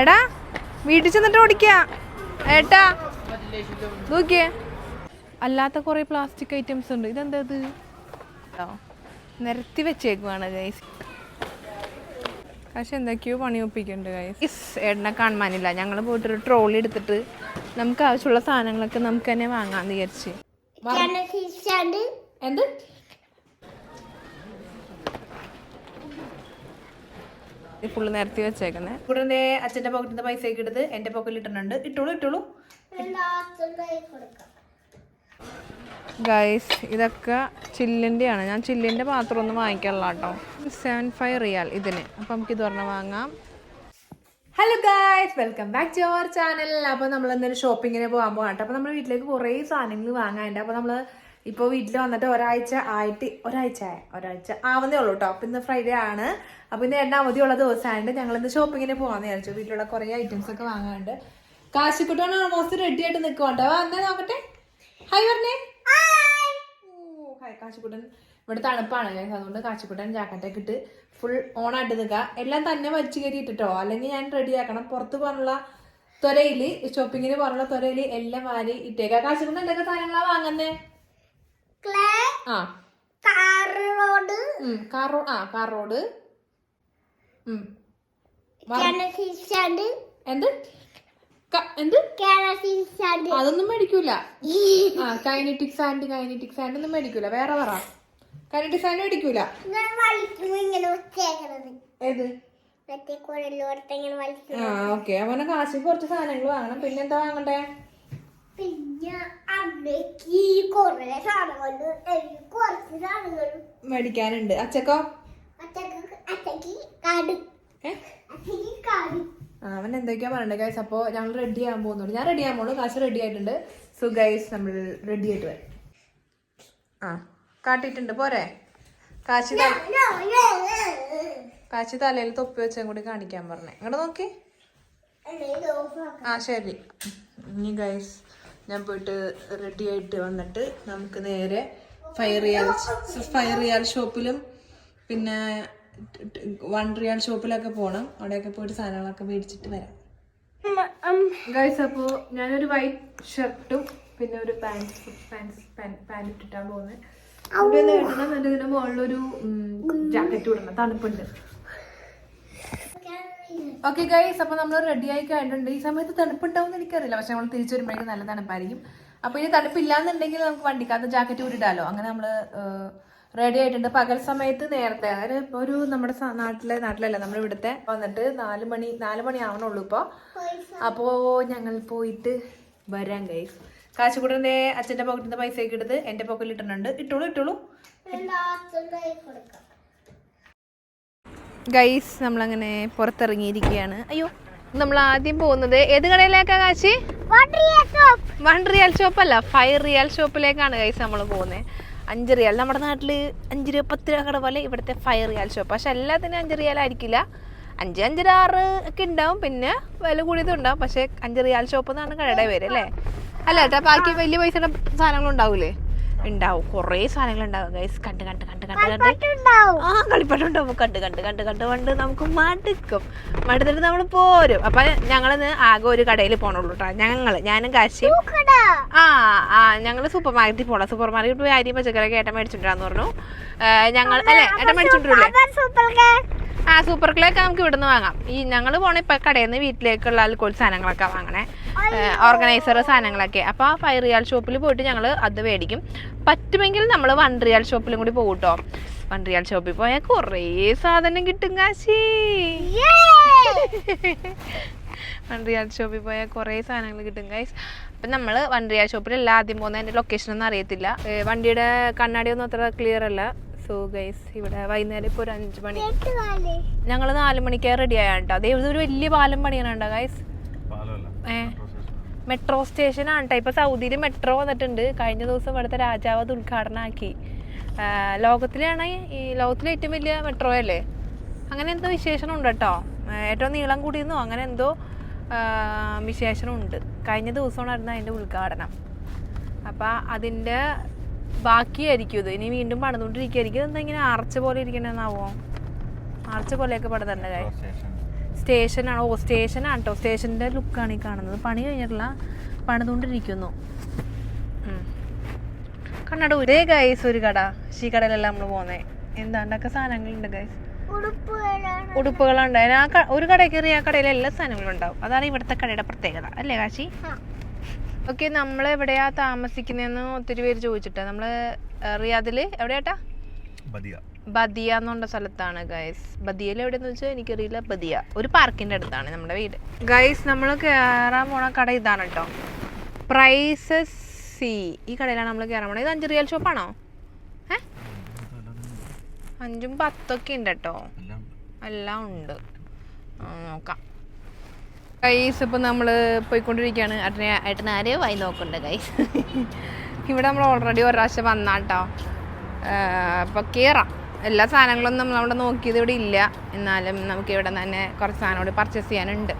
എടാ വീട്ടിൽ ചെന്നിട്ട് ഓടിക്ക. ഏട്ടാ നോക്കിയേ. അല്ലാത്ത കുറെ പ്ലാസ്റ്റിക് ഐറ്റംസ് ഉണ്ട്. ഇതെന്താ ഇത്. നിരത്തി വെച്ചേക്കുവാണ് ഗൈസ് പക്ഷെ എന്തൊക്കെയോ പണി ഒപ്പിക്കുന്നുണ്ട് ഗൈസ് ഇസ് ഏട്ടനെ കാണാനില്ല ഞങ്ങൾ പോയിട്ടൊരു ട്രോളി എടുത്തിട്ട് നമുക്ക് ആവശ്യമുള്ള സാധനങ്ങളൊക്കെ നമുക്ക് തന്നെ വാങ്ങാന്ന് വിചാരിച്ച്. എന്ത്? ഫുള്ള് നിരത്തി വെച്ചേക്കുന്നത് കൂടെ അച്ഛന്റെ പോക്കറ്റിൽ നിന്ന് പൈസ ഒക്കെ എടുത്ത് എന്റെ പോക്കറ്റിൽ ഇട്ടിട്ടുണ്ട്. ഇട്ടോളൂ ഇട്ടോളൂ. ഗൈസ് ഇതൊക്കെ ചില്ലിന്റെയാണ്. ഞാൻ ചില്ലിന്റെ പാത്രം ഒന്ന് വാങ്ങിക്കാനുള്ള കേട്ടോ. സെവൻ ഫൈവ് റിയാൽ ഇതിന്. അപ്പം നമുക്ക് ഇത് പറഞ്ഞാൽ വാങ്ങാം hello guys welcome back to our channel അപ്പോൾ നമ്മൾ ഇന്നൊരു ഷോപ്പിങ്ങിന് പോകാൻ പോകാം കേട്ടോ. അപ്പോൾ നമ്മൾ വീട്ടിലേക്ക് കുറേ സാധനങ്ങൾ വാങ്ങാനുണ്ട്. അപ്പോൾ നമ്മൾ ഇപ്പോൾ വീട്ടിൽ വന്നിട്ട് ഒരാഴ്ച ആയിട്ട് ഒരാഴ്ച ആയ ഒരാഴ്ച ആവുന്നേ ഉള്ളൂ കേട്ടോ അപ്പം ഇന്ന് ഫ്രൈഡേ ആണ്. അപ്പോൾ ഇന്ന് എണ്ണ അവധിയുള്ള ദിവസമായിട്ട് ഞങ്ങൾ ഇന്ന് ഷോപ്പിങ്ങിന് പോകാമെന്ന് വിചാരിച്ചു. വീട്ടിലുള്ള കുറേ ഐറ്റംസ് ഒക്കെ വാങ്ങാനുണ്ട് കാശിക്കുട്ടാണ് ഓൾമോസ്റ്റ് റെഡി ആയിട്ട് നിൽക്കുന്നുണ്ട് വന്നേ നോക്കട്ടെ? ഹായ് പറഞ്ഞേ. ഓ, ഹായ് കാശിക്കുട്ടൻ ഇവിടെ തണുപ്പാണ്. അതുകൊണ്ട് കാശിക്കുട്ടൻ ജാക്കറ്റൊക്കെ ഇട്ട് ഫുൾ ആയിട്ട് നിൽക്കുക എല്ലാം തന്നെ വലിച്ചു കയറിയിട്ടോ അല്ലെങ്കിൽ ഞാൻ റെഡി ആക്കണം. പുറത്ത് പോകാനുള്ള ത്വരയിൽ ഷോപ്പിങ്ങിന് പോകാനുള്ള ത്വരയിൽ എല്ലാം വാരി ഇട്ടേക്കാം. കാശിക്കുട്ടൻ എന്തൊക്കെ സാധനങ്ങളാണ് വാങ്ങുന്നേ? ആ. കാർ റോഡ് ആ കാർ റോഡ് എന്ത്? എന്ത്? അതൊന്നും മേടിക്കൂല. ആ കൈനറ്റിക് സാൻഡ് കൈനറ്റിക് സാൻഡ് ഒന്നും മേടിക്കൂല. വേറെ പറ. കൈനറ്റിക് സാൻഡ് മേടിക്കൂല. ഏത്? ആ ഓക്കെ. അവനെ കാശി കുറച്ച് സാധനങ്ങൾ വാങ്ങണം. പിന്നെന്താ വാങ്ങണ്ടേ? പിന്നെ കൊറേ സാധനങ്ങളുണ്ട് എനിക്ക് കുറച്ച് മേടിക്കാനുണ്ട് അച്ചക്കോ അവൻ എന്തൊക്കെയാ പറയണ്ടേ ഗൈസ് അപ്പോ ഞങ്ങൾ റെഡി ആകാൻ പോകുന്നുണ്ട് ഞാൻ റെഡി ആകാൻ പോകുന്നു കാശ് റെഡി ആയിട്ടുണ്ട്. സോ ഗൈസ് നമ്മൾ റെഡി ആയിട്ട് വരും. ആ കാട്ടിട്ടുണ്ട് പോരെ. കാശ് കാശി തലയിൽ തൊപ്പി വെച്ചും കൂടി കാണിക്കാൻ പറഞ്ഞേ. ഇങ്ങോട്ട് നോക്കി. ആ ശരി. ഇനി ഗൈസ് ഞാൻ പോയിട്ട് റെഡി ആയിട്ട് വന്നിട്ട് നമുക്ക് നേരെ ഫയർ റിയാൽ ഫയർ റിയാൽ ഷോപ്പിലും പിന്നെ വൺ റിയാൽ ഷോപ്പിലൊക്കെ പോകണം അവിടെയൊക്കെ പോയിട്ട് സാധനങ്ങളൊക്കെ മേടിച്ചിട്ട് വരാം. ഗൈസ് അപ്പോൾ ഞാനൊരു വൈറ്റ് ഷർട്ടും പിന്നെ ഒരു പാന്റ് പാന്റ് പാന്റ് ഇട്ടിട്ടാണ് പോകുന്നത് അവിടെ നിന്ന് കിട്ടണം നല്ല ഇതിന്റെ മുകളിലൊരു ജാക്കറ്റ് വിടണം തണുപ്പുണ്ട്. ഓക്കെ ഗൈസ് അപ്പോൾ നമ്മൾ റെഡി ആയി കഴിഞ്ഞിട്ടുണ്ട്. ഈ സമയത്ത് തണുപ്പുണ്ടാവും എനിക്കറിയില്ല. പക്ഷെ നമ്മൾ തിരിച്ചു വരുമ്പോഴേക്കും നല്ല തണുപ്പായിരിക്കും. അപ്പോൾ ഇനി തണുപ്പില്ലാന്നുണ്ടെങ്കിൽ നമുക്ക് വണ്ടിക്കകത്ത് ജാക്കറ്റ് ഊരിടാലോ? അങ്ങനെ നമ്മൾ റെഡി ആയിട്ടുണ്ട്. പകൽ സമയത്ത് നേരത്തെ അതായത് ഇപ്പോൾ ഒരു നമ്മുടെ നാട്ടിലെ നാട്ടിലല്ല നമ്മൾ ഇവിടുത്തെ വന്നിട്ട് നാല് മണി നാല് മണി ആവണുള്ളൂ ഇപ്പോൾ അപ്പോൾ ഞങ്ങൾ പോയിട്ട് വരാം ഗൈസ് കാശുകൂടന്റെ അച്ഛന്റെ പോക്കറ്റിൽ പൈസ ഒക്കെ എടുത്ത് എന്റെ പോക്കറ്റിൽ ഇട്ടിട്ടുണ്ട്. ഇട്ടോളൂ ഇട്ടോളൂ. ഗൈസ് നമ്മളങ്ങനെ പുറത്തിറങ്ങിയിരിക്കുകയാണ്. അയ്യോ നമ്മൾ ആദ്യം പോകുന്നത് ഏത് കടയിലേക്കാ കാശി? വൺ റിയാൽ ഷോപ്പ് അല്ല ഫൈവ് റിയൽ ഷോപ്പിലേക്കാണ് ഗൈസ് നമ്മൾ പോകുന്നത് അഞ്ച് റിയൽ നമ്മുടെ നാട്ടിൽ അഞ്ച് രൂപ പത്ത് രൂപ കട പോലെ ഇവിടുത്തെ ഫൈവ് റിയാൽ ഷോപ്പ് പക്ഷെ എല്ലാത്തിനും അഞ്ച് റിയാൽ ആയിരിക്കില്ല. അഞ്ച് അഞ്ചര ആറ് ഒക്കെ ഉണ്ടാവും പിന്നെ വില കൂടിയതും ഉണ്ടാവും. പക്ഷെ അഞ്ച് റിയൽ ഷോപ്പ് എന്നാണ് കടയുടെ പേര് അല്ലേ? അല്ല ഏട്ടാ ബാക്കി വലിയ പൈസയുടെ സാധനങ്ങൾ ഉണ്ടാവൂലേ? ഉണ്ടാവും. കുറേ സാധനങ്ങൾ ഉണ്ടാവും. ഗൈസ് കണ്ട് കണ്ട് കണ്ട് കണ്ട് കണ്ട്. ആ കളിപ്പാട്ടുണ്ടാവും കണ്ട് കണ്ട് കണ്ട് കണ്ട് കണ്ട് നമുക്ക് മടുക്കും. മടുത്തിട്ട് നമ്മൾ പോരും. അപ്പൊ ഞങ്ങളിന്ന് ആകെ ഒരു കടയിൽ പോണുള്ളൂ കേട്ടോ ഞങ്ങൾ ഞാനും കാശി ആ ആ ഞങ്ങൾ സൂപ്പർ മാർക്കറ്റിൽ പോകണം സൂപ്പർ മാർക്കറ്റിൽ പോയി അരിയും പച്ചക്കറിയൊക്കെ ഏട്ടൻ മേടിച്ചിട്ടുണ്ടാന്ന് പറഞ്ഞു. ഞങ്ങൾ അല്ലേ ഏട്ടൻ മേടിച്ചിട്ടില്ലേ ആ സൂപ്പർ ക്ലേക്ക് നമുക്ക് ഇവിടുന്ന് വാങ്ങാം. ഈ ഞങ്ങൾ പോണ ഇപ്പൊ കടയിൽ നിന്ന് വീട്ടിലേക്കുള്ള ആൽക്കോൾ സാധനങ്ങളൊക്കെ വാങ്ങണേ. ഓർഗനൈസർ സാധനങ്ങളൊക്കെ. അപ്പോൾ ആ ഫൈവ് റിയാൽ ഷോപ്പിൽ പോയിട്ട് ഞങ്ങൾ അത് മേടിക്കും. പറ്റുമെങ്കിൽ നമ്മൾ വൺ റിയാൽ ഷോപ്പിലും കൂടി പോകും കേട്ടോ വൺ റിയാൽ ഷോപ്പിൽ പോയാൽ കുറേ സാധനം കിട്ടും കാശി. വൺ റിയാൽ ഷോപ്പിൽ പോയാൽ കുറേ സാധനങ്ങൾ കിട്ടും ഗൈസ് അപ്പം നമ്മൾ വൺ റിയാൽ ഷോപ്പിലല്ല ആദ്യം പോകുന്ന ലൊക്കേഷൻ ഒന്നും അറിയത്തില്ല. വണ്ടിയുടെ കണ്ണാടി ഒന്നും അത്ര ക്ലിയർ അല്ല. സോ ഗൈസ് ഇവിടെ വൈകുന്നേരം ഇപ്പോൾ ഒരു അഞ്ച് മണി. ഞങ്ങൾ നാല് മണിക്ക് റെഡി ആയാണ് കേട്ടോ അതേ ഒരു വലിയ പാലം പണിയാനുണ്ടോ ഗൈസ് ഏ? മെട്രോ സ്റ്റേഷൻ ആണ്. കേട്ടോ ഇപ്പോൾ സൗദിയിൽ മെട്രോ വന്നിട്ടുണ്ട്. കഴിഞ്ഞ ദിവസം ഇവിടുത്തെ രാജാവ് അത് ഉദ്ഘാടനമാക്കി ലോകത്തിലാണ് ഈ ലോകത്തിലെ ഏറ്റവും വലിയ മെട്രോ അല്ലേ? അങ്ങനെ എന്തോ വിശേഷണം ഉണ്ട് കേട്ടോ ഏറ്റവും നീളം കൂടിയെന്നോ അങ്ങനെ എന്തോ വിശേഷണമുണ്ട്. കഴിഞ്ഞ ദിവസമാണ് അതിന്റെ ഉദ്ഘാടനം. അപ്പോൾ അതിന്റെ ബാക്കിയായിരിക്കും ഇത്. ഇനി വീണ്ടും പണിതുകൊണ്ടിരിക്കുകയായിരിക്കും എന്താ ഇങ്ങനെ അറച്ച പോലെ ഇരിക്കണമെന്നാവോ അറച്ച പോലെയൊക്കെ പണിതന്നെ കാര്യം സ്റ്റേഷനാണ്. ഓ സ്റ്റേഷനാണ് കേട്ടോ സ്റ്റേഷന്റെ ലുക്കാണ് ഈ കാണുന്നത്. പണി കഴിഞ്ഞിട്ടില്ല. പണിതുകൊണ്ടിരിക്കുന്നു. കണ്ണട ഒരേ ഗൈസ് ഒരു കട. ഈ കടയിലെല്ലാം നമ്മൾ പോകുന്നത് എന്താണ്ടൊക്കെ സാധനങ്ങളുണ്ട് ഗൈസ് ഉടുപ്പുകളുണ്ട് ആ ഒരു കടയിൽ കയറി ആ കടയിൽ എല്ലാ സാധനങ്ങളും ഉണ്ടാവും. അതാണ് ഇവിടുത്തെ കടയുടെ പ്രത്യേകത. അല്ലേ കാശി? ഓക്കെ നമ്മൾ എവിടെയാ താമസിക്കുന്നതെന്ന് ഒത്തിരി പേര് ചോദിച്ചിട്ടാ. നമ്മൾ റിയാദിൽ എവിടെയാട്ടാ? ബദിയ. ബദിയ എന്ന് സ്ഥലത്താണ് ഗൈസ് ബദിയയിൽ എവിടെയെന്ന് വെച്ചാൽ എനിക്കറിയില്ല. ബദിയ. ഒരു പാർക്കിന്റെ അടുത്താണ് നമ്മുടെ വീട്. ഗൈസ് നമ്മൾ കയറാൻ പോണ കട ഇതാണ് കേട്ടോ പ്രൈസസ് സി ഈ കടയിലാണ് നമ്മൾ കയറാൻ പോണത്. ഇത് അഞ്ച് റിയൽ ഷോപ്പാണോ ഏ? അഞ്ചും പത്തൊക്കെ ഉണ്ട് കേട്ടോ എല്ലാം ഉണ്ട്. നോക്കാം. ഗൈസ് ഇപ്പം നമ്മൾ പോയിക്കൊണ്ടിരിക്കുകയാണ്. ഏട്ടനെ ഏട്ടൻ ആരെയോ വായി നോക്കുന്നുണ്ട് ഗൈസ് ഇവിടെ നമ്മൾ ഓൾറെഡി ഒരു പ്രാവശ്യം വന്നാട്ടോ. അപ്പോൾ കയറാം എല്ലാ സാധനങ്ങളൊന്നും നമ്മൾ അവിടെ നോക്കിയത് ഇവിടെ ഇല്ല. എന്നാലും നമുക്ക് ഇവിടെ തന്നെ കുറച്ച് സാധനം കൂടി പർച്ചേസ് ചെയ്യാനുണ്ട്.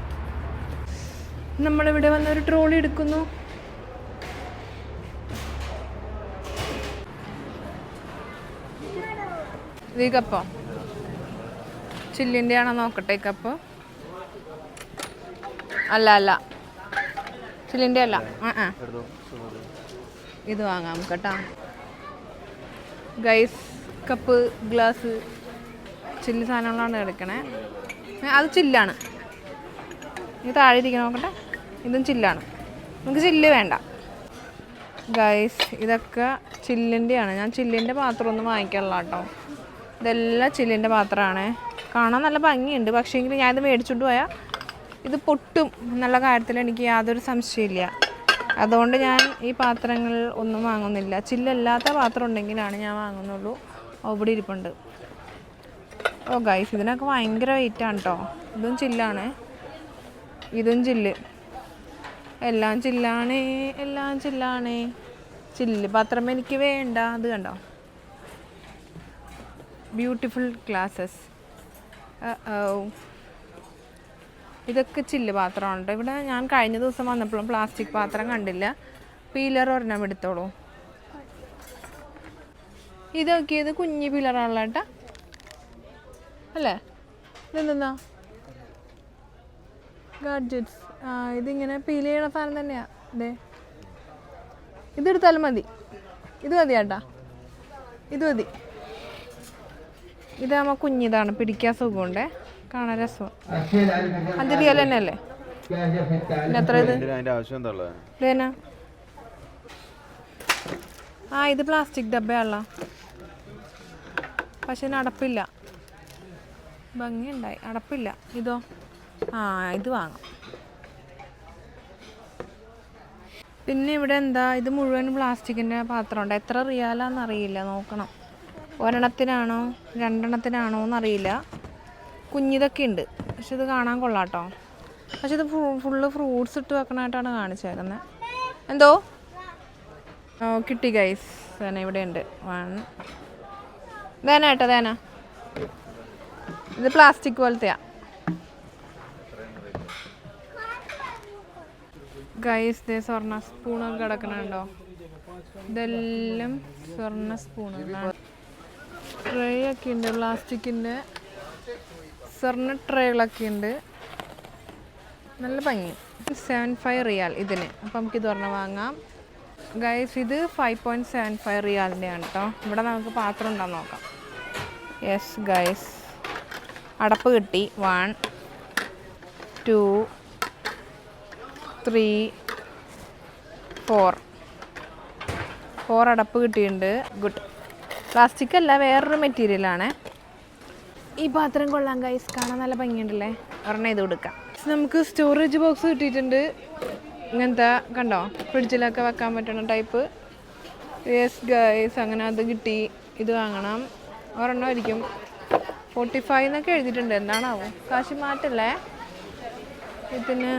നമ്മളിവിടെ വന്ന് ഒരു ട്രോളി എടുക്കുന്നു. ഇത് കപ്പോ? ചില്ലിന്റെ ആണോ നോക്കട്ടെ കപ്പ്? അല്ല അല്ല. ചില്ലിന്റെ അല്ല. ഇത് വാങ്ങാം കേട്ടോ. ഗൈസ് കപ്പ് ഗ്ലാസ് ചില്ല് സാധനങ്ങളാണ് എടുക്കണേ. അത് ചില്ലാണ്. ഇത് താഴെ ഇരിക്കണം നോക്കട്ടെ. ഇതും ചില്ലാണ്. നമുക്ക് ചില്ല് വേണ്ട. ഗൈസ് ഇതൊക്കെ ചില്ലിന്റെയാണ്. ഞാൻ ചില്ലിന്റെ പാത്രം ഒന്നും വാങ്ങിക്കാനുള്ള കേട്ടോ. ഇതെല്ലാം ചില്ലിന്റെ പാത്രമാണ്. കാണാൻ നല്ല ഭംഗിയുണ്ട്. പക്ഷേ എങ്കിൽ ഞാനിത് മേടിച്ചുകൊണ്ട് പോയാൽ ഇത് പൊട്ടും എന്നുള്ള കാര്യത്തിൽ എനിക്ക് യാതൊരു സംശയമില്ല അതുകൊണ്ട് ഞാൻ ഈ പാത്രങ്ങൾ ഒന്നും വാങ്ങുന്നില്ല. ചില്ലല്ലാത്ത പാത്രം ഉണ്ടെങ്കിലാണ് ഞാൻ വാങ്ങുന്നുള്ളൂ. അവിടെ ഇരിപ്പുണ്ട്. ഓ ഗൈസ് ഇതിനൊക്കെ ഭയങ്കര വെയിറ്റാണ് കേട്ടോ ഇതും ചില്ലാണ്. ഇതും ചില്ല്. എല്ലാം ചില്ലാണ് എല്ലാം ചില്ലാണ്. ചില്ല് പാത്രം എനിക്ക് വേണ്ട. അത് കണ്ടോ? ബ്യൂട്ടിഫുൾ ഗ്ലാസസ് ഇതൊക്കെ ചില്ല് പാത്രമുണ്ട്. ഇവിടെ ഞാൻ കഴിഞ്ഞ ദിവസം വന്നപ്പോഴും പ്ലാസ്റ്റിക് പാത്രം കണ്ടില്ല. പീലർ ഒരെണ്ണം എടുത്തോളൂ. ഇതൊക്കെ ഇത് കുഞ്ഞി പീലറാണല്ലോ ഏട്ടാ. അല്ലേ? ഇതെന്താ ഗാഡ്ജറ്റ്സ്. ആ ഇതിങ്ങനെ പീൽ ചെയ്യണ സാധനം തന്നെയാ. അതെ ഇതെടുത്താലും മതി. ഇത് മതി ഏട്ടാ. ഇത് മതി. ഇതാകുമ്പോൾ കുഞ്ഞിതാണ്. പിടിക്കാൻ സുഖമുണ്ടേ. കാണാൻ രസം അഞ്ച് റിയൽ തന്നെ അല്ലേ പിന്നെ എത്ര ഇത്? ഇതേനാ ആ ഇത് പ്ലാസ്റ്റിക് ഡബ്ബയാണല്ലോ. പക്ഷെ ഇതിന് അടപ്പില്ല. ഭംഗിയുണ്ടായി. അടപ്പില്ല. ഇതോ? ആ ഇത് വാങ്ങാം. പിന്നെ ഇവിടെ എന്താ? ഇത് മുഴുവൻ പ്ലാസ്റ്റിക്കിന്റെ പാത്രമുണ്ട്. എത്ര റിയാലാന്നറിയില്ല. നോക്കണം. ഒരെണ്ണത്തിനാണോ? രണ്ടെണ്ണത്തിനാണോ എന്നറിയില്ല. കുഞ്ഞിതൊക്കെ ഉണ്ട് പക്ഷെ ഇത് കാണാൻ കൊള്ളാട്ടോ. പക്ഷെ ഇത് ഫുള്ള് ഫ്രൂട്ട്സ് ഇട്ട് വെക്കണായിട്ടാണ് കാണിച്ചേക്കുന്നത് എന്തോ? കിട്ടി ഗൈസ്. തന്നെ ഇവിടെ ഉണ്ട്. വൺ. ദേന ദേന. ഇത് പ്ലാസ്റ്റിക് പോലത്തെയാ. ഗൈസ് ദേ സ്വർണ സ്പൂണൊക്കെ കിടക്കണുണ്ടോ? ഇതെല്ലാം സ്വർണ സ്പൂണുകളാണ്. ട്രേ ഒക്കെ ഉണ്ട് പ്ലാസ്റ്റിക്കിന്റെ. സ്വർണ ട്രേകളൊക്കെ ഉണ്ട്. നല്ല ഭംഗി. സെവൻ ഫൈവ് റിയാൽ ഇതിന്. അപ്പം നമുക്ക് ഇത് പറഞ്ഞാൽ വാങ്ങാം. ഗൈസ് ഇത് ഫൈവ് പോയിന്റ് സെവൻ ഫൈവ് റിയാലിന്റെ ആണ് കേട്ടോ ഇവിടെ നമുക്ക് പാത്രം ഉണ്ടാകാൻ നോക്കാം. യെസ് ഗൈസ് അടപ്പ് കിട്ടി. One two three four four അടപ്പ് കിട്ടിയിട്ടുണ്ട്. ഗുഡ് പ്ലാസ്റ്റിക് അല്ല വേറൊരു മെറ്റീരിയലാണ് ഈ പാത്രം കൊള്ളാം ഗൈസ് കാണാൻ നല്ല ഭംഗിയുണ്ടല്ലേ? ഒരെണ്ണം ഇത് കൊടുക്കാം. നമുക്ക് സ്റ്റോറേജ് ബോക്സ് കിട്ടിയിട്ടുണ്ട്. ഇങ്ങനത്തെ കണ്ടോ? ഫ്രിഡ്ജിലൊക്കെ വെക്കാൻ പറ്റുന്ന ടൈപ്പ് യെസ് ഗൈസ് അങ്ങനെ അത് കിട്ടി. ഇത് വാങ്ങണം. ഒരെണ്ണം ആയിരിക്കും. ഫോർട്ടി ഫൈവ് എന്നൊക്കെ എഴുതിയിട്ടുണ്ട്. എന്താണാവോ? കാശ് മാറ്റല്ലേ? ഇതിന്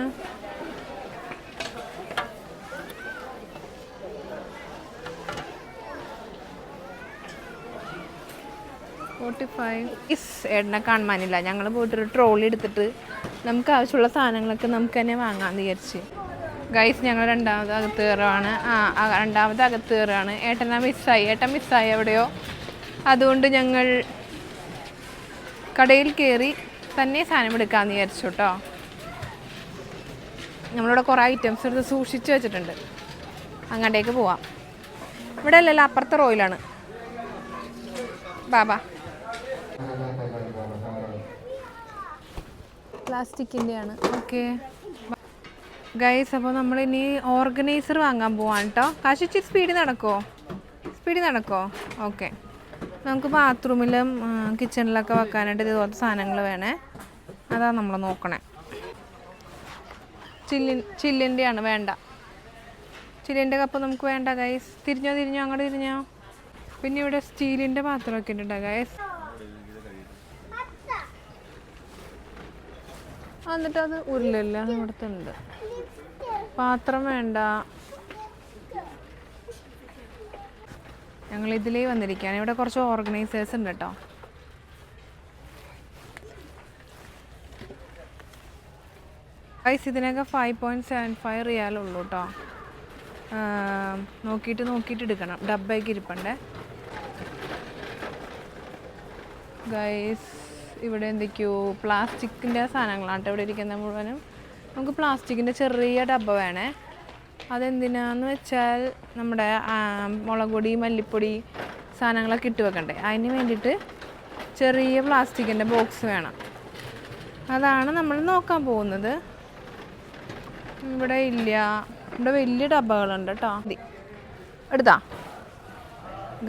ഫോർട്ടി ഫൈവ് ഇസ് ഏട്ടനെ കാണുവാനില്ല ഞങ്ങൾ പോയിട്ടൊരു ട്രോളി എടുത്തിട്ട് നമുക്ക് ആവശ്യമുള്ള സാധനങ്ങളൊക്കെ നമുക്ക് തന്നെ വാങ്ങാമെന്ന് വിചാരിച്ച്. ഗൈസ് ഞങ്ങൾ രണ്ടാമത് അകത്ത് കയറുകയാണ് ആ ആ, രണ്ടാമത് അകത്ത് കയറുകയാണ് ഏട്ടനാ മിസ്സായി ഏട്ടൻ മിസ്സായി എവിടെയോ. അതുകൊണ്ട് ഞങ്ങൾ കടയിൽ കയറി തന്നെ സാധനം എടുക്കാമെന്ന് വിചാരിച്ചു കേട്ടോ നമ്മളിവിടെ കുറേ ഐറ്റംസ് എടുത്ത് സൂക്ഷിച്ച് വെച്ചിട്ടുണ്ട്. അങ്ങോട്ടേക്ക് പോവാം. ഇവിടെ അല്ലല്ലോ അപ്പുറത്തെ റോയിലാണ് ബാബാ പ്ലാസ്റ്റിക്കിന്റെയാണ് ഓക്കെ. ഗൈസ് അപ്പോൾ നമ്മൾ ഇനി ഓർഗനൈസർ വാങ്ങാൻ പോവാണ് കേട്ടോ കാശിച്ച് സ്പീഡ് നടക്കുമോ സ്പീഡിൽ നടക്കുമോ ഓക്കെ. നമുക്ക് ബാത്റൂമിലും കിച്ചണിലൊക്കെ വെക്കാനായിട്ട് ഇതുപോലത്തെ സാധനങ്ങൾ വേണേ. അതാ നമ്മൾ നോക്കണേ. ചില്ലി ചില്ലിന്റെയാണ് വേണ്ട. ചില്ലിന്റെ കപ്പ് നമുക്ക് വേണ്ട ഗൈസ്. തിരിഞ്ഞോ തിരിഞ്ഞോ അങ്ങോട്ട് തിരിഞ്ഞോ. പിന്നെ ഇവിടെ സ്റ്റീലിന്റെ പാത്രമൊക്കെ ഉണ്ട് ഗൈസ്. എന്നിട്ട് അത് ഉരുളില്ല ഇവിടുത്തെ ഉണ്ട് പാത്രം വേണ്ട. ഞങ്ങൾ ഇതിലേ വന്നിരിക്കുകയാണ്. ഇവിടെ കുറച്ച് ഓർഗനൈസേഴ്സ് ഉണ്ട് കേട്ടോ. ഗൈസ് ഇതിനൊക്കെ ഫൈവ് പോയിന്റ് സെവൻ ഫൈവ് റിയാലുള്ളൂ കേട്ടോ. നോക്കിയിട്ട് നോക്കിയിട്ട് എടുക്കണം. ഡബ്ബയ്ക്ക് ഇരിപ്പണ്ടേ. ഗൈസ് ഇവിടെ എന്തൊക്കെയോ പ്ലാസ്റ്റിക്കിന്റെ സാധനങ്ങളാണ് ഇവിടെ ഇരിക്കുന്ന മുഴുവനും. നമുക്ക് പ്ലാസ്റ്റിക്കിന്റെ ചെറിയ ഡബ്ബ വേണേ. അതെന്തിനാന്ന് വെച്ചാൽ നമ്മുടെ മുളക് പൊടി മല്ലിപ്പൊടി സാധനങ്ങളൊക്കെ ഇട്ട് വെക്കണ്ടേ. അതിന് വേണ്ടിയിട്ട് ചെറിയ പ്ലാസ്റ്റിക്കിന്റെ ബോക്സ് വേണം. അതാണ് നമ്മൾ നോക്കാൻ പോകുന്നത്. ഇവിടെ ഇല്ല. ഇവിടെ വലിയ ഡബ്ബകളുണ്ട് കേട്ടോ. എടുത്താ?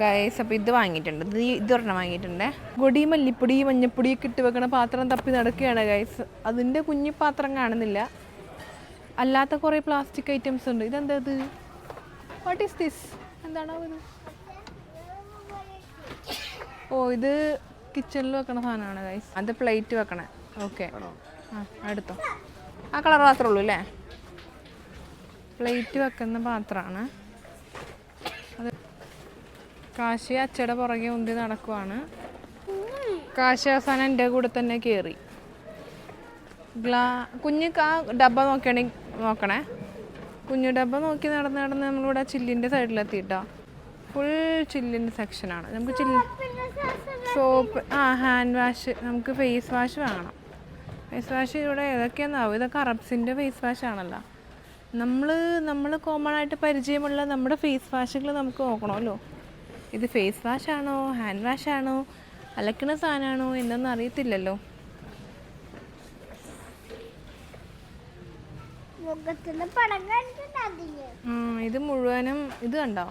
ഗൈസ് അപ്പോൾ ഇത് വാങ്ങിയിട്ടുണ്ട്. ഇത് ഇത് ഇതൊരെണ്ണം വാങ്ങിയിട്ടുണ്ട്. പൊടി മല്ലിപ്പൊടി മഞ്ഞപ്പൊടി ഒക്കെ ഇട്ട് വെക്കണ പാത്രം തപ്പി നടക്കുകയാണ് ഗൈസ് അതിന്റെ കുഞ്ഞു പാത്രം കാണുന്നില്ല. അല്ലാത്ത കുറേ പ്ലാസ്റ്റിക് ഐറ്റംസ് ഉണ്ട്. ഇതെന്താ ഇത്? വാട്ട് ഈസ് ദിസ് എന്താണോ ഇത് ഓ ഇത് കിച്ചണിൽ വെക്കണ സാധനമാണ് ഗൈസ് അത് പ്ലേറ്റ് വെക്കണേ. ഓക്കെ ആ എടുത്തോ. ആ കളർ മാത്രമേ ഉള്ളൂ അല്ലേ? പ്ലേറ്റ് വെക്കുന്ന പാത്രമാണ്. കാശി അച്ചയുടെ പുറകെ ഉന്തി നടക്കുവാണ്. കാശി അവസാനം എന്റെ കൂടെ തന്നെ കയറി ഗ്ലാ കുഞ്ഞ് ആ ഡബ്ബ നോക്കണേ നോക്കണേ. കുഞ്ഞു ഡബ്ബ നോക്കി നടന്ന് നടന്ന് നമ്മളിവിടെ ചില്ലിന്റെ സൈഡിലെത്തിയിട്ടോ. ഫുൾ ചില്ലിന്റെ സെക്ഷനാണ്. നമുക്ക് ചില്ല് സോപ്പ് ആ ഹാൻഡ് വാഷ് നമുക്ക് ഫേസ് വാഷ് വേണം. ഫേസ് വാഷ് ഇവിടെ ഏതൊക്കെയാണെന്നാവും ഇതൊക്കെ അറബ്സിന്റെ ഫേസ് വാഷ് ആണല്ലോ. നമ്മൾ നമ്മൾ കോമൺ ആയിട്ട് പരിചയമുള്ള നമ്മുടെ ഫേസ് വാഷുകൾ നമുക്ക് നോക്കണമല്ലോ. ഇത് ഫേസ് വാഷ് ആണോ ഹാൻഡ് വാഷ് ആണോ അലക്കണ സാധനമാണോ എന്നൊന്നും അറിയത്തില്ലല്ലോ. ഇത് മുഴുവനും ഇത് കണ്ടോ?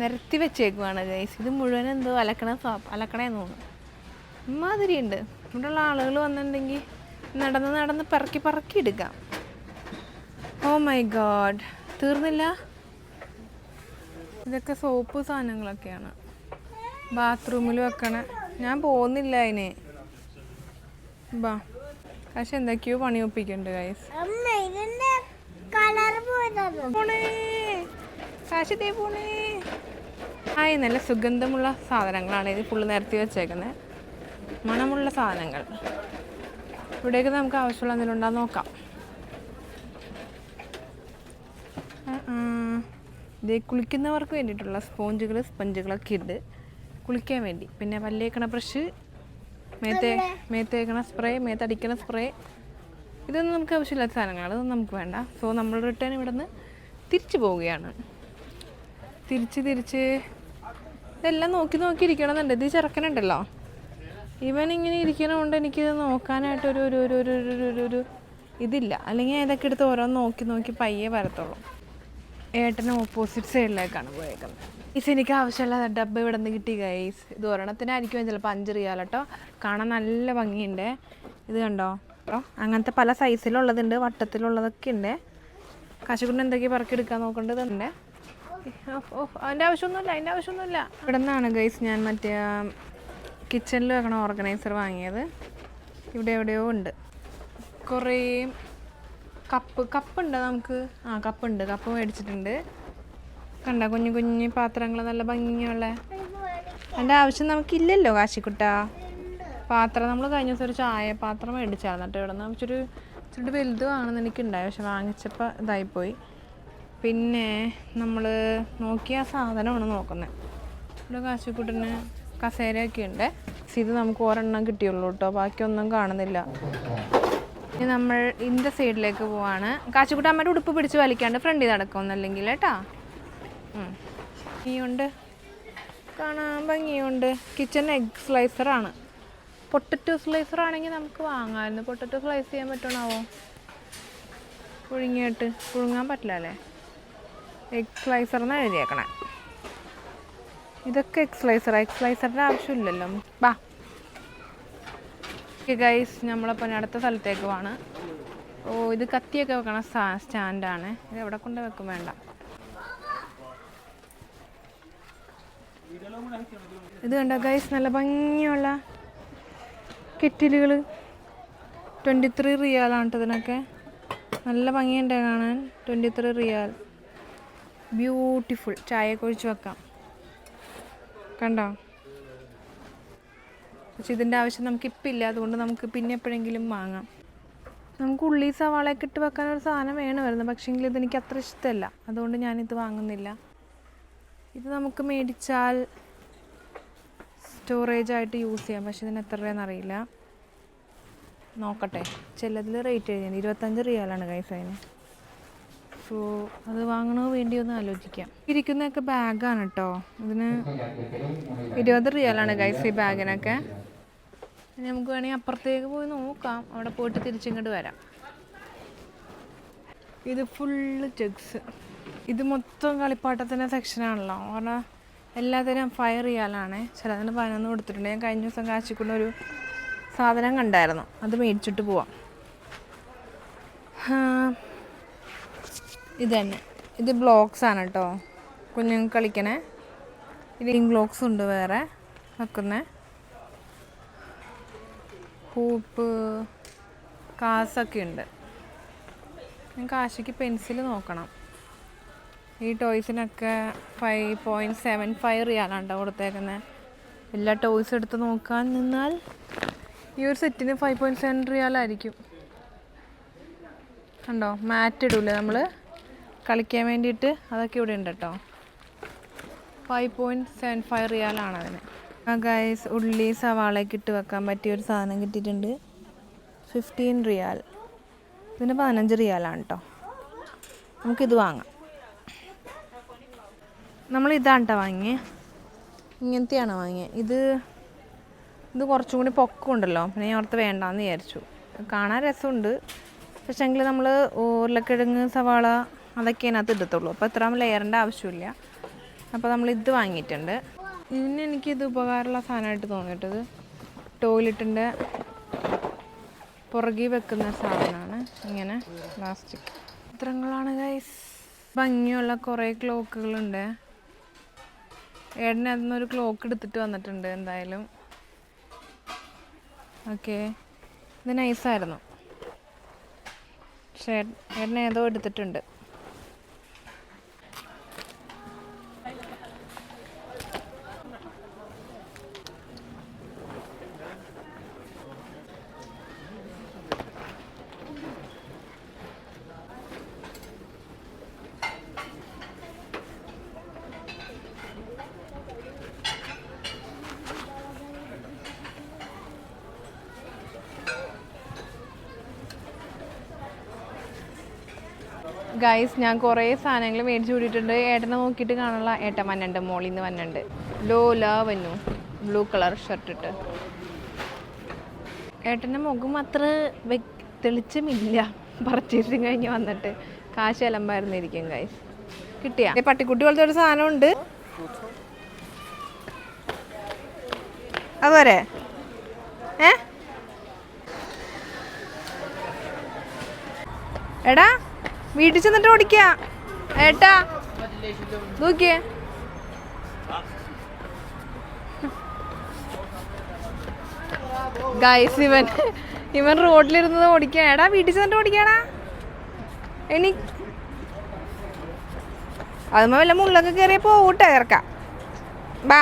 നിരത്തി വെച്ചേക്കുവാണ് ഗൈസ് ഇത് മുഴുവനും എന്തോ അലക്കണ സോപ്പ് അലക്കണേന്ന് തോന്നുന്നു. ഇമാതിരി ഉണ്ട് ഇവിടെയുള്ള ആളുകൾ വന്നിട്ടുണ്ടെങ്കിൽ നടന്ന് നടന്ന് പറക്കി പറക്കി എടുക്കാം. ഓ മൈ ഗോഡ് തീർന്നില്ല? ഇതൊക്കെ സോപ്പ് സാധനങ്ങളൊക്കെയാണ്. ബാത്റൂമിൽ വെക്കണ. ഞാൻ പോകുന്നില്ല അതിന് ബാ. പക്ഷെ എന്തൊക്കെയോ പണി ഒപ്പിക്കുന്നുണ്ട് ഗൈസ് പോണേ. ആയി നല്ല സുഗന്ധമുള്ള സാധനങ്ങളാണ് ഇത് ഫുള്ള് നിരത്തി വെച്ചേക്കുന്നത് മണമുള്ള സാധനങ്ങൾ. ഇവിടേക്ക് നമുക്ക് ആവശ്യമുള്ള എന്തെങ്കിലും ഉണ്ടോ നോക്കാം ആ, ആ. ദേ കുളിക്കുന്നവർക്ക് വേണ്ടിയിട്ടുള്ള സ്പോഞ്ചുകൾ സ്പഞ്ചുകളൊക്കെ ഉണ്ട് കുളിക്കാൻ വേണ്ടി. പിന്നെ വല്ലേക്കണ ബ്രഷ് മേത്തേ മേത്തേക്കണ സ്പ്രേ മേത്തടിക്കണ സ്പ്രേ. ഇതൊന്നും നമുക്ക് ആവശ്യമില്ലാത്ത സാധനങ്ങളാണ്. അതൊന്നും നമുക്ക് വേണ്ട. സോ നമ്മൾ റിട്ടേൺ ഇവിടെ നിന്ന് തിരിച്ചു പോവുകയാണ്. തിരിച്ച് തിരിച്ച് ഇതെല്ലാം നോക്കി നോക്കി ഇരിക്കണമെന്നുണ്ട്. ഇത് ചെറുക്കനുണ്ടല്ലോ. ഇവൻ ഇങ്ങനെ ഇരിക്കണതുകൊണ്ട് എനിക്കിത് നോക്കാനായിട്ട് ഒരു ഒരു ഒരു ഒരു ഒരു ഇതില്ല. അല്ലെങ്കിൽ ഇതൊക്കെ എടുത്ത് ഓരോന്ന് നോക്കി നോക്കി പയ്യെ വരത്തുള്ളൂ. ഏട്ടന് ഓപ്പോസിറ്റ് സൈഡിലേക്കാണ് പോയേക്കുന്നത്. ഈസ് എനിക്ക് ആവശ്യമുള്ള ഡബ്ബ ഇവിടെ നിന്ന് കിട്ടി ഗൈസ് ഇത് ഒരെണ്ണത്തിനായിരിക്കും ചിലപ്പോൾ അഞ്ച് റിയാൽ കേട്ടോ കാണാൻ നല്ല ഭംഗിയുണ്ട്. ഇത് കണ്ടോ? അപ്പോൾ അങ്ങനത്തെ പല സൈസിലുള്ളതുണ്ട് വട്ടത്തിലുള്ളതൊക്കെ ഉണ്ട്. കാശുകൊണ്ട് എന്തൊക്കെയാണ് പറക്കിയെടുക്കാൻ നോക്കേണ്ടതുണ്ട് ഓ അതിന്റെ ആവശ്യമൊന്നുമില്ല അതിന്റെ ആവശ്യമൊന്നുമില്ല. ഇവിടെ നിന്നാണ് ഗൈസ് ഞാൻ മറ്റേ കിച്ചണിൽ വെക്കണ ഓർഗനൈസർ വാങ്ങിയത്. ഇവിടെ എവിടെയോ ഉണ്ട്. കുറേ കപ്പ് കപ്പുണ്ട് നമുക്ക്? ആ കപ്പുണ്ട്. കപ്പ് മേടിച്ചിട്ടുണ്ട്. കണ്ട കുഞ്ഞു കുഞ്ഞു പാത്രങ്ങൾ നല്ല ഭംഗിയുള്ള. അതിന്റെ ആവശ്യം നമുക്കില്ലല്ലോ കാശിക്കുട്ട. പാത്രം നമ്മൾ കഴിഞ്ഞ ദിവസം ഒരു ചായ പാത്രം മേടിച്ചായിരുന്നു കേട്ടോ. ഇവിടെ നിന്ന് ഇച്ചിരി ഇച്ചിരി വലുത് വാങ്ങണം എനിക്കുണ്ടായി. പക്ഷെ വാങ്ങിച്ചപ്പോൾ ഇതായിപ്പോയി. പിന്നെ നമ്മൾ നോക്കിയ സാധനമാണ് നോക്കുന്നത് ഇവിടെ കാശിക്കുട്ടിന് കസേരയൊക്കെ ഉണ്ട്. ഇത് നമുക്ക് ഒരെണ്ണം കിട്ടിയുള്ളൂ കേട്ടോ. ബാക്കിയൊന്നും കാണുന്നില്ല. ഇനി നമ്മൾ ഇതിന്റെ സൈഡിലേക്ക് പോവാണ്. കാച്ചുകുട്ടി അമ്മയുടെ ഉടുപ്പ് പിടിച്ച് വലിക്കാണ്ട് ഫ്രണ്ടിൽ നടക്കുമെന്നല്ലെങ്കിൽ കേട്ടാ. ഉണ്ട് കാണാൻ ഭംഗിയുണ്ട്. കിച്ചൺ എഗ് സ്ലൈസറാണ് പൊട്ടറ്റോ സ്ലൈസർ ആണെങ്കിൽ നമുക്ക് വാങ്ങാമായിരുന്നു. പൊട്ടറ്റോ സ്ലൈസ് ചെയ്യാൻ പറ്റണാവോ പുഴുങ്ങിയിട്ട് പുഴുങ്ങാൻ പറ്റില്ല അല്ലേ? എഗ് സ്ലൈസർ എന്നാണ് എഴുതിയേക്കണേ. ഇതൊക്കെ എഗ് സ്ലൈസർ എഗ് സ്ലൈസറിന്റെ ആവശ്യമില്ലല്ലോ. ബാ. ഗൈസ് നമ്മളപ്പോൾ ഇനി അടുത്ത സ്ഥലത്തേക്ക് പോവാണ്. ഓ ഇത് കത്തിയൊക്കെ വെക്കണ സ്റ്റാൻഡാണ്. ഇത് എവിടെ കൊണ്ട് വെക്കും വേണ്ട. ഇത് കണ്ടോ ഗൈസ് നല്ല ഭംഗിയുള്ള കെറ്റിലുകൾ ട്വന്റി ത്രീ റിയാലാണ് ഇതിനൊക്കെ. നല്ല ഭംഗിയുണ്ട് കാണാൻ. ട്വന്റി ത്രീ റിയാൽ. ബ്യൂട്ടിഫുൾ ചായയൊക്കെ ഒഴിച്ച് വെക്കാം. കണ്ടോ? പക്ഷെ ഇതിന്റെ ആവശ്യം നമുക്ക് നമുക്കിപ്പോൾ ഇല്ല അതുകൊണ്ട് നമുക്ക് പിന്നെ എപ്പോഴെങ്കിലും വാങ്ങാം. നമുക്ക് ഉള്ളി സവാളയൊക്കെ ഇട്ട് വെക്കാൻ ഒരു സാധനം വേണമായിരുന്നു. പക്ഷേങ്കിൽ ഇതെനിക്ക് അത്ര ഇഷ്ടമല്ല. അതുകൊണ്ട് ഞാനിത് വാങ്ങുന്നില്ല. ഇത് നമുക്ക് മേടിച്ചാൽ സ്റ്റോറേജ് ആയിട്ട് യൂസ് ചെയ്യാം. പക്ഷെ ഇതിന് എത്ര രൂപയെന്ന് അറിയില്ല. നോക്കട്ടെ. ചിലതിൽ റേറ്റ് എഴുതിയത് ഇരുപത്തഞ്ച് റിയാലാണ് കൈസ് അതിന്. സോ അത് വാങ്ങണോ വേണ്ടിയോ എന്ന് ആലോചിക്കാം. ഇരിക്കുന്നതൊക്കെ ബാഗാണ് കേട്ടോ ഇതിന് ഇരുപത് റിയാലാണ് ഗൈസ് ഈ ബാഗിനൊക്കെ ഇനി നമുക്ക് വേണമെങ്കിൽ അപ്പുറത്തേക്ക് പോയി നോക്കാം. അവിടെ പോയിട്ട് തിരിച്ചിങ്ങോട്ട് വരാം. ഇത് ഫുള്ള് ജഗ്സ് ഇത് മൊത്തം കളിപ്പാട്ടത്തിന്റെ സെക്ഷനാണല്ലോ കാരണം എല്ലാത്തിനും ഫയർ ചെയ്യാനാണ്. ചിലതിന് പതിനൊന്ന് കൊടുത്തിട്ടുണ്ട്. ഞാൻ കഴിഞ്ഞ ദിവസം കാശിക്കൊണ്ട് ഒരു സാധനം കണ്ടായിരുന്നു. അത് മേടിച്ചിട്ട് പോവാം. ഇത് തന്നെ. ഇത് ബ്ലോക്സ് ആണ് കേട്ടോ. കുഞ്ഞുങ്ങൾക്ക് കളിക്കണേ. ഇതിൽ ബ്ലോക്സ് ഉണ്ട് വേറെ. വെക്കുന്നേ. ഹൂപ്പ് കാസൊക്കെ ഉണ്ട്. കാശിക്ക് പെൻസിൽ നോക്കണം. ഈ ടോയ്സിനൊക്കെ ഫൈവ് പോയിന്റ് സെവൻ ഫൈവ് റിയാലാണ് കൊടുത്തേക്കുന്നത് എല്ലാ ടോയ്സ് എടുത്ത് നോക്കാൻ നിന്നാൽ ഈ ഒരു സെറ്റിന് ഫൈവ് പോയിന്റ് സെവൻ റിയാലായിരിക്കും. കണ്ടോ? മാറ്റ് ഇടൂലേ നമ്മൾ കളിക്കാൻ വേണ്ടിയിട്ട് അതൊക്കെ ഇവിടെ ഉണ്ട് കേട്ടോ. ഫൈവ് പോയിന്റ് സെവൻ ഫൈവ് റിയാലാണ് അതിന്. ഗൈസ് ഉള്ളി സവാളയൊക്കെ ഇട്ട് വെക്കാൻ പറ്റിയ ഒരു സാധനം കിട്ടിയിട്ടുണ്ട്. ഫിഫ്റ്റീൻ റിയാൽ. ഇതിന് പതിനഞ്ച് റിയാലാണ് കേട്ടോ നമുക്കിത് വാങ്ങാം. നമ്മൾ ഇതാണ് കേട്ടോ വാങ്ങിയേ. ഇങ്ങനത്തെയാണ് വാങ്ങിയത് ഇത് ഇത് കുറച്ചും കൂടി പൊക്കമുണ്ടല്ലോ. പിന്നെ ഞാൻ ഓർത്ത് വേണ്ടാന്ന് വിചാരിച്ചു. കാണാൻ രസമുണ്ട്. പക്ഷേ എങ്കിൽ നമ്മൾ ഉരുളക്കിഴങ്ങ് സവാള അതൊക്കെ അതിനകത്ത് ഇടത്തുള്ളൂ. അപ്പോൾ ഇത്രയും ലെയറിന്റെ ആവശ്യമില്ല. അപ്പോൾ നമ്മൾ ഇത് വാങ്ങിയിട്ടുണ്ട്. ഇതിന് എനിക്കിത് ഉപകാരമുള്ള സാധനമായിട്ട് തോന്നിയിട്ടത് ടോയ്ലറ്റിന്റെ പുറകിൽ വെക്കുന്ന സാധനമാണ്. ഇങ്ങനെ പ്ലാസ്റ്റിക്. ചിത്രങ്ങളാണ് ഗൈസ് ഭംഗിയുള്ള കുറേ ക്ലോക്കുകളുണ്ട്. ഏടനെ അതിൽ ക്ലോക്ക് എടുത്തിട്ട് വന്നിട്ടുണ്ട് എന്തായാലും. ഓക്കെ. ഇത് നൈസായിരുന്നു പക്ഷേ ഏട്ടൻ ഏതോ എടുത്തിട്ടുണ്ട്. ഗൈസ് ഞാൻ കുറേ സാധനങ്ങൾ മേടിച്ച് കൂടിയിട്ടുണ്ട്. ഏട്ടനെ നോക്കിയിട്ട് കാണുള്ള ഏട്ടൻ വന്നുണ്ട് മോളിൽ നിന്ന് വന്നുണ്ട് ലോല വന്നു. ബ്ലൂ കളർ ഷർട്ട് ഇട്ട്. ഏട്ടന്റെ മുഖം അത്ര തെളിച്ചമില്ല. പർച്ചേസിങ് കഴിഞ്ഞ് വന്നിട്ട് കാശ് അലമ്പായിരുന്നിരിക്കും ഗൈസ് കിട്ടിയ? പട്ടിക്കുട്ടി പോലത്തെ ഒരു സാധനമുണ്ട്. അതുവരെ? ഏ? എടാ വീട്ടിൽ ചെന്നിട്ട് ഓടിക്ക. ഏട്ടാ നോക്കിയേ. ഗൈസ് ഇവൻ ഇവൻ റോഡിലിരുന്നത് ഓടിക്കാ. എടാ വീട്ടിൽ ചെന്നിട്ട് ഓടിക്കണാ ഇനി അതുമ്മ വല്ല മുള്ളൊക്കെ കയറിയ ഊട്ട ഇറക്കാം. ബാ.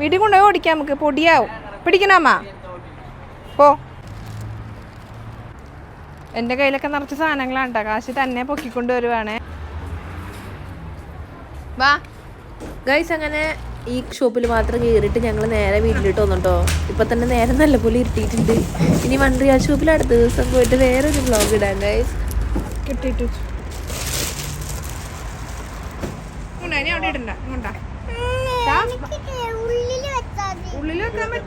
വീട്ടിൽ കൊണ്ടുപോയി ഓടിക്കാം നമുക്ക് പൊടിയാവും. പിടിക്കണമ്മ പോ. എന്റെ കയ്യിലൊക്കെ നിറച്ച് സാധനങ്ങളാണ് കേട്ടോ കാശ് തന്നെ പൊക്കിക്കൊണ്ട് വരുവാണേ. വാ. ഗൈസ് അങ്ങനെ ഈ ഷോപ്പിൽ മാത്രം കയറിയിട്ട് ഞങ്ങൾ നേരെ വീട്ടിലിട്ട് വന്നുട്ടോ. ഇപ്പൊ തന്നെ നേരെ നല്ലപോലെ ഇരുട്ടിയിട്ടുണ്ട്. ഇനി വണ്ടി ആ ഷോപ്പിൽ അടുത്ത ദിവസം പോയിട്ട് വേറെ ഒരു ബ്ലോഗ് ഇടാൻ ഗൈസ് കിട്ടിയിട്ട് അവിടെ ഇടണ്ട. ഉള്ളിൽ വെക്കാൻ പറ്റും.